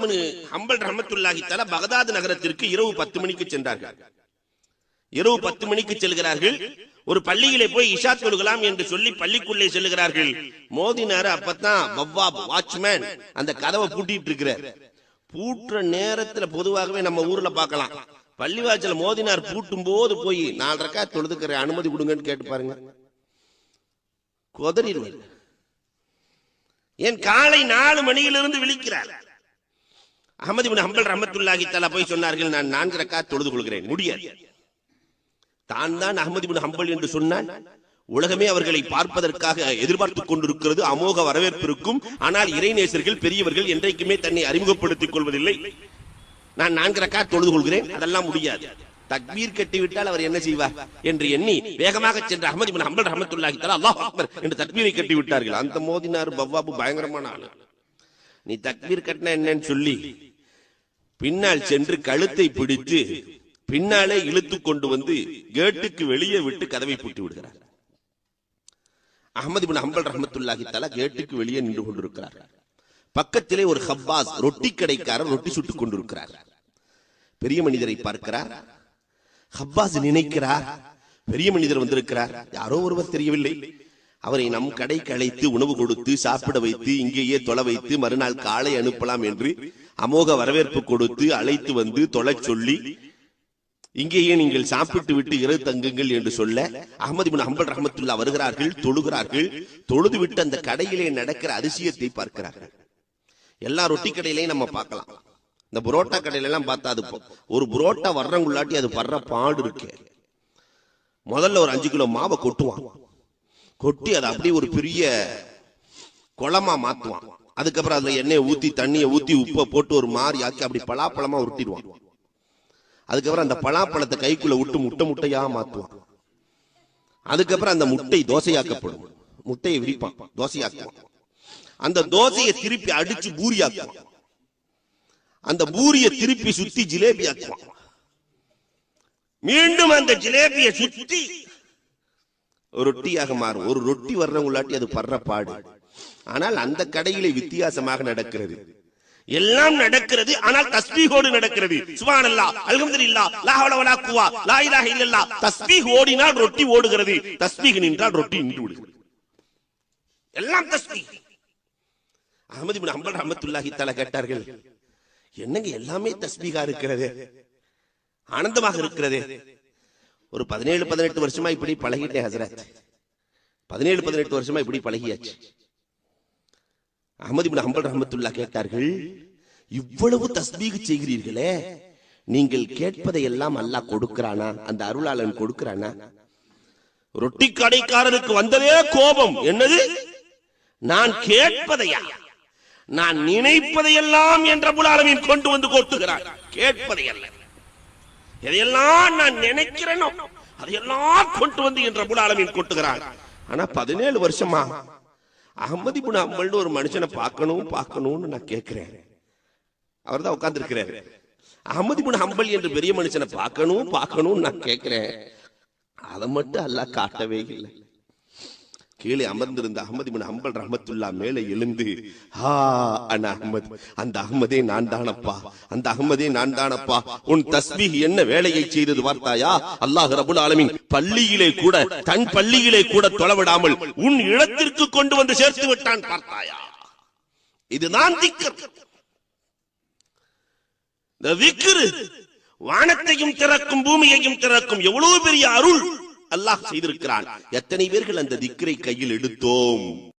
அகமது ஹம்பல் ரஹமத்துல்லாஹி தஆலா பகதாது நகரத்திற்கு இரவு பத்து மணிக்கு சென்றார்கள். இரவு பத்து மணிக்கு செல்கிறார்கள். ஒரு பள்ளியிலே போய் இஷா தொழுகலாம் என்று சொல்லி பள்ளிக்குள்ளே செல்கிறார்கள். மோதினாரு அப்பத்தான் வவ்வாப் வாட்ச்மேன். அந்த கதவை பூட்டிட்டு இருக்கிறார். பூட்டுற நேரத்துல பொதுவாகவே நம்ம ஊர்ல பார்க்கலாம். பள்ளிவாசல மோதினார் பூட்டும் போது போய் நாலு ரக்கா தொழுதுக்கிற அனுமதி கொடுங்கன்னு கேட்டு பாருங்க. குதறிடுவார். என் காலை நாலு மணியிலிருந்து விழிக்கிறார். அகமது பின் ஹம்பல் ரஹமத்துல்லாஹி தஆலா போய் சொன்னார்கள் நான் நான்கு ரக்கா தொழுது கொள்கிறேன். முடியாது. தான் தான் அகமது பின் ஹம்பல் என்று சொன்னான் உலகமே அவர்களை பார்ப்பதற்காக எதிர்பார்த்துக் கொண்டிருக்கிறது அமோக வரவேற்பு இருக்கும். ஆனால் இறைநேசர்கள் பெரியவர்கள் என்றைக்குமே தன்னை அறிமுகப்படுத்திக் கொள்வதில்லை. நான் நான்கு ரக்கா தொழுது கொள்கிறேன் அதெல்லாம் முடியாது. தக்பீர் கட்டிவிட்டால் அவர் என்ன செய்வார் என்று எண்ணி வேகமாக சென்ற அகமது பின் ஹம்பல் ரஹமத்துல்லாஹி தஆலா அல்லாஹ் அக்பர் என்று தக்பீரை கட்டி விட்டார்கள் அந்த மோதினார் பவ்வாபு பயங்கரமான ஆளு. நீ தக்பீர் கட்டின என்னன்னு சொல்லி பின்னால் சென்று கழுத்தை பிடித்து பின்னாலே இழுத்து கொண்டு வந்து கேட்டுக்கு வெளியே விட்டு கதவை பூட்டி விடுகிறார். அகமது பின் அம்பல் ரஹமத்துல்லாஹி தலா கேட்டுக்கு வெளியே நின்று கொண்டிருக்கிறார். பக்கத்திலே ஒரு ஹப்பாஸ் ரொட்டி கடைக்காரர் ரொட்டி சுட்டுக் கொண்டிருக்கிறார். பெரிய மனிதரை பார்க்கிறார். ஹப்பாஸ் நினைக்கிறார். பெரிய மனிதர் வந்திருக்கிறார். யாரோ ஒருவர் தெரியவில்லை. அவரை நம் கடைக்கு அழைத்து உணவு கொடுத்து சாப்பிட வைத்து இங்கேயே தொலை வைத்து மறுநாள் காலை அனுப்பலாம் என்று அமோக வரவேற்பு கொடுத்து அழைத்து வந்து தொலை சொல்லி இங்கேயே நீங்கள் சாப்பிட்டு விட்டு இரவு தங்குங்கள் என்று சொல்ல அகமது பின் அம்பல் ரஹமத்துல்லா வருகிறார்கள் தொழுகிறார்கள் தொழுது விட்டு அந்த கடையிலே நடக்கிற அதிசயத்தை பார்க்கிறார்கள். எல்லா ரொட்டி கடையிலையும் நம்ம பார்க்கலாம். இந்த புரோட்டா கடையில எல்லாம் பார்த்தா அது ஒரு புரோட்டா வர்றவங்களாட்டி அது படுற பாடு இருக்கு. முதல்ல ஒரு அஞ்சு கிலோ மாவை கொட்டுவான். கொட்டி அதை அப்படியே ஒரு பெரிய குளமா மாத்துவான். அதுக்கப்புறம் அதுல எண்ணெயை ஊத்தி தண்ணியை ஊத்தி உப்பை போட்டு ஒரு மாறி ஆக்கி அப்படி பலாப்பழமா உருட்டிடுவான். அதுக்கப்புறம் அந்த பலாப்பழத்தை கைக்குள்ள விட்டு முட்டை முட்டையா மாத்துவான். அதுக்கப்புறம் அந்த முட்டை தோசையாக்கப்படும். முட்டையை விரிப்பான் தோசையாக்குவான். அந்த தோசையை திருப்பி அடிச்சு பூரியாக்குவான். அந்த பூரிய திருப்பி சுத்தி ஜிலேபி ஆக்குவான் மீண்டும் அந்த ஜிலேபியை சுத்தி ரொட்டியாக மாறும். ஒரு ரொட்டி வர்றவங்களாட்டி அது படுற பாடு. ஆனால் அந்த கடையிலே வித்தியாசமாக நடக்கிறது. எல்லாம் நடக்கிறது ஆனால் தஸ்பீகோடு நடக்கிறது. சுப்ஹானல்லாஹ் அல்ஹம்துலில்லா லா ஹவ்ல வலா குவா லா இலாஹ இல்லல்லா. தஸ்பீஹ் ஓடினால் ரொட்டி ஓடுகிறது. தஸ்பீஹ் நின்றால் ரொட்டி நின்று விடுகிறது. எல்லாம் தஸ்பீஹ் அகமது இப்னு ஹம்பல் ரஹ்மத்துல்லாஹி தஆலா கேட்டார்கள் என்னங்க எல்லாமே தஸ்பீகா இருக்கிறது? ஆனந்தமாக இருக்கிறது? ஒரு பதினேழு பதினெட்டு வருஷமா இப்படி பழகிட்டேன் ஹசரத். பதினேழு பதினெட்டு வருஷமா இப்படி பழகியாச்சு. அகமதிபின் ஹம்பல் ரஹமத்துல்லா கேட்டார்கள் இவ்வளவு தஸ்பீக செய்கிறீர்களே நீங்கள் கேட்பதை எல்லாம் அல்லாஹ் கொடுக்கிறானா? அந்த அருளாளன் கொடுக்கிறானா? ரொட்டி கடைக்காரனுக்கு வந்ததே கோபம். என்னது? நான் கேட்பதையா? நான் நினைப்பதையெல்லாம் என்ற புலாலமீன் கொண்டு வந்து கொட்டுகிறான் கேட்பதை அல்ல எதையெல்லாம் நான் நினைக்கிறேனோ அதையெல்லாம் கொண்டு வந்து என்ற புலாலமீன் கொட்டுகிறான் ஆனா பதினேழு வருஷமா அகமதி புன அம்மல்னு ஒரு மனுஷனை பார்க்கணும் பார்க்கணும்னு நான் கேட்கிறேன். அவர் தான் உட்கார்ந்துருக்கிறாரு. அகமதி புன அம்பல் என்று பெரிய மனுஷனை பார்க்கணும் பார்க்கணும்னு நான் கேட்கிறேன். அதை மட்டும் அல்லாஹ் காட்டவே இல்லை. கீழே அமர்ந்திருந்த அகமது பின் அம்பல் ரஹமத்துல்லா மேலே எழுந்து ஹா அன் அஹ்மத் அந்த அகமதே நான் தானப்பா அந்த அகமதே நான் தானப்பா உன் தஸ்பீஹ் என்ன வேலையை செய்தது பார்த்தாயா? அல்லாஹ் ரபுல் ஆலமின் பள்ளியிலே கூட தன் பள்ளியிலே கூட தொலைவிடாமல் உன் இடத்திற்கு கொண்டு வந்து சேர்த்து விட்டான் பார்த்தாயா? இதுதான் திக்கர். இந்த விக்ரு வானத்தையும் திறக்கும் பூமியையும் திறக்கும் எவ்வளவு பெரிய அருள் அல்லாஹ் செய்திருக்கிறான். எத்தனை பேர்கள் அந்த திக்கரை கையில் எடுத்தோம்?